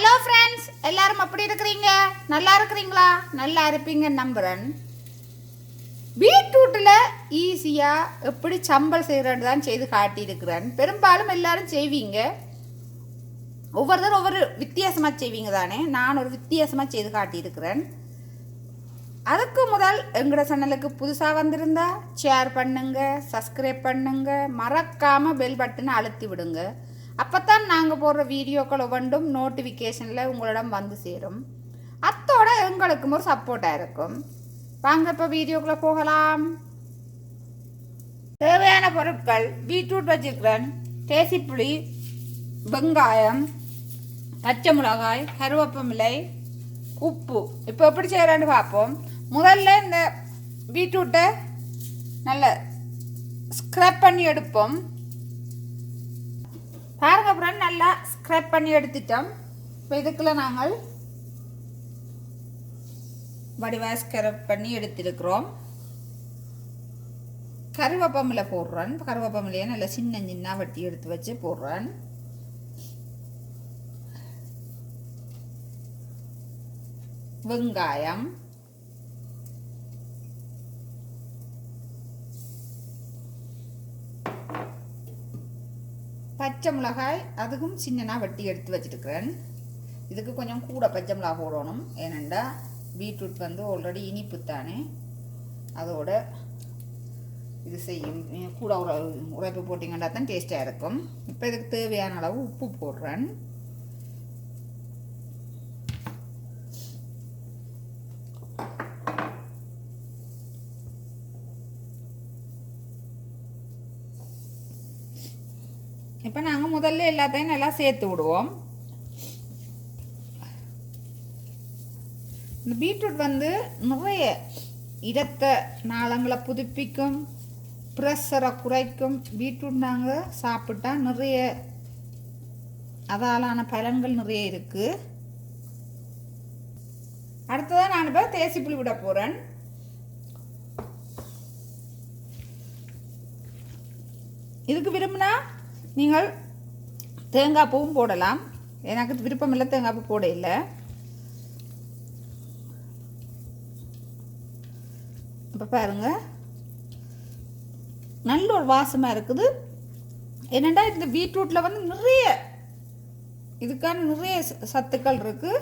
Hello friends எல்லாரும் எப்படி இருக்கிறீங்க? நல்லா இருக்கிறீங்களா? நல்லா இருப்பீங்க நம்புகிறேன் பீட்ரூட்டில் ஈஸியாக எப்படி சம்பல் செய்கிறேன்னு தான் செய்து காட்டியிருக்கிறேன். பெரும்பாலும் எல்லாரும் செய்வீங்க. ஒவ்வொருத்தரும் ஒவ்வொரு வித்தியாசமாக செய்வீங்க தானே? நான் ஒரு வித்தியாசமாக செய்து காட்டியிருக்கிறேன். அதுக்கு முதல் எங்களோட சேனலுக்கு புதுசாக வந்திருந்தா ஷேர் பண்ணுங்க சப்ஸ்கிரைப் பண்ணுங்க மறக்காமல் பெல் பட்டனை அழுத்தி விடுங்க. அப்போ தான் நாங்கள் போடுற வீடியோக்கள் ஒவ்வொன்றும் நோட்டிஃபிகேஷனில் உங்களிடம் வந்து சேரும். அத்தோட எங்களுக்கும் ஒரு சப்போர்ட்டாக இருக்கும். வாங்க இப்போ வீடியோக்குள்ளே போகலாம். தேவையான பொருட்கள் பீட்ரூட் வச்சிருக்கிறேன். தேசிப்புளி வெங்காயம் பச்சை மிளகாய் கருவேப்பமிலை உப்பு. இப்போ எப்படி செய்கிறான்னு பார்ப்போம். முதல்ல இந்த பீட்ரூட்டை நல்ல ஸ்க்ரப் பண்ணி எடுப்போம். பாருங்க அப்புறம் நல்லா ஸ்க்ரப் பண்ணி எடுத்துட்டோம். இப்போ இதுக்குள்ள நாங்கள் வடிவாக ஸ்க்ரப் பண்ணி எடுத்திருக்கிறோம். கருவேப்பமில்லை போடுறேன். கருவேப்பமில்லையை நல்லா சின்ன சின்ன வட்டி எடுத்து வச்சு போடுறேன். வெங்காயம் பச்சை மிளகாய் அதுக்கும் சின்னனாக வெட்டி எடுத்து வச்சுருக்கிறேன். இதுக்கு கொஞ்சம் கூட பச்சை மிளகாய் போடணும். ஏனெண்டா பீட்ரூட் வந்து ஆல்ரெடி இனிப்பு தானே. அதோட இது செய்யும். கூட உர உரைப்பு போட்டிங்கன்னா தான் டேஸ்ட்டாக இருக்கும். இப்போ இதுக்கு தேவையான அளவு உப்பு போடுறேன். இப்போ நாங்கள் முதல்ல எல்லாத்தையும் நல்லா சேர்த்து விடுவோம். இந்த பீட்ரூட் வந்து நிறைய இரத்த நாளங்களை புதுப்பிக்கும் ப்ரெஷரை குறைக்கும். பீட்ரூட் நாங்கள் சாப்பிட்டா நிறைய அதாலான பலன்கள் நிறைய இருக்குது அடுத்ததாக நான் இப்போ தேசிப்புளி விட போகிறேன் இதுக்கு விரும்பினா நீங்கள் தேங்காய் பூவும் போடலாம். எனக்கு விருப்பம் இல்லை தேங்காய் பூ போட இல்லை. இப்போ பாருங்க. நல்ல ஒரு வாசமாக இருக்குது. என்னென்னா இந்த பீட்ரூட்டில் வந்து நிறைய இதுக்கான நிறைய ச- சத்துக்கள் இருக்குது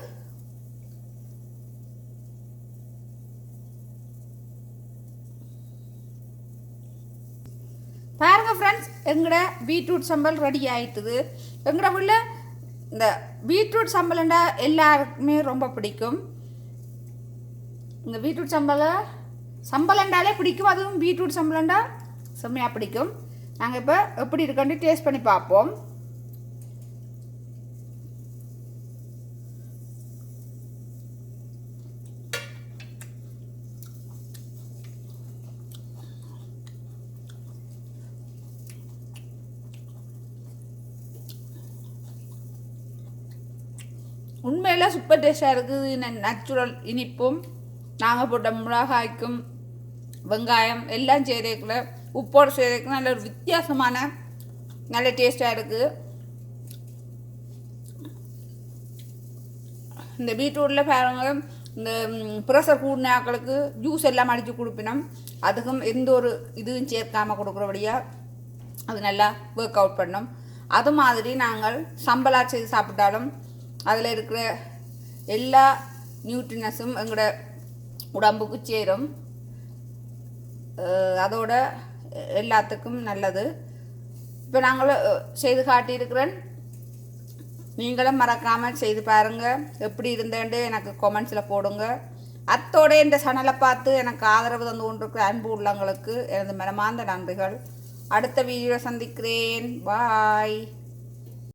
பாருங்கள் ஃப்ரெண்ட்ஸ் எங்கட பீட்ரூட் சம்பல் ரெடி ஆயிட்டுது. எங்கட உள்ள இந்த பீட்ரூட் சம்பளண்டா எல்லாருக்குமே ரொம்ப பிடிக்கும். இந்த பீட்ரூட் சம்பளை சம்பளண்டாலே பிடிக்கும். அதுவும் பீட்ரூட் சம்பளண்டா செம்மையாக பிடிக்கும். நாங்கள் இப்போ எப்படி இருக்குன்னு டேஸ்ட் பண்ணி பார்ப்போம். உண்மையில் சூப்பர் டேஸ்டாக இருக்குது. நேச்சுரல் இனிப்பும் நாங்கள் போட்ட மிளகாய்க்கும் வெங்காயம் எல்லாம் செய்கிறதுக்குள்ள உப்போடு செய்கிறதுக்கு நல்ல ஒரு வித்தியாசமான நல்ல டேஸ்ட்டாக இருக்குது இந்த பீட்ரூட்டில் பாருங்கள் இந்த ப்ரெஷர் கூடின ஆக்களுக்கு ஜூஸ் எல்லாம் அடித்து கொடுப்பினோம். அதுக்கும் எந்த ஒரு இதுவும் சேர்க்காமல் கொடுக்குறபடியாக அது நல்லா ஒர்க் அவுட் பண்ணோம். அது மாதிரி நாங்கள் சம்பளா செய்து சாப்பிட்டாலும் அதில் இருக்கிற எல்லா நியூட்ரினஸும் எங்களோட உடம்புக்கு சேரும். அதோட எல்லாத்துக்கும் நல்லது. இப்போ நாங்களும் செய்து காட்டியிருக்கிறேன். நீங்களும் மறக்காமல் செய்து பாருங்கள் எப்படி இருந்தேன்ட்டு எனக்கு கொமெண்ட்ஸில் போடுங்க. அத்தோட இந்த சேனலை பார்த்து எனக்கு ஆதரவு தந்து கொண்டிருக்கிற அன்பு உள்ளவங்களுக்கு எனது மனமார்ந்த நன்றிகள். அடுத்த வீடியோ சந்திக்கிறேன். பாய்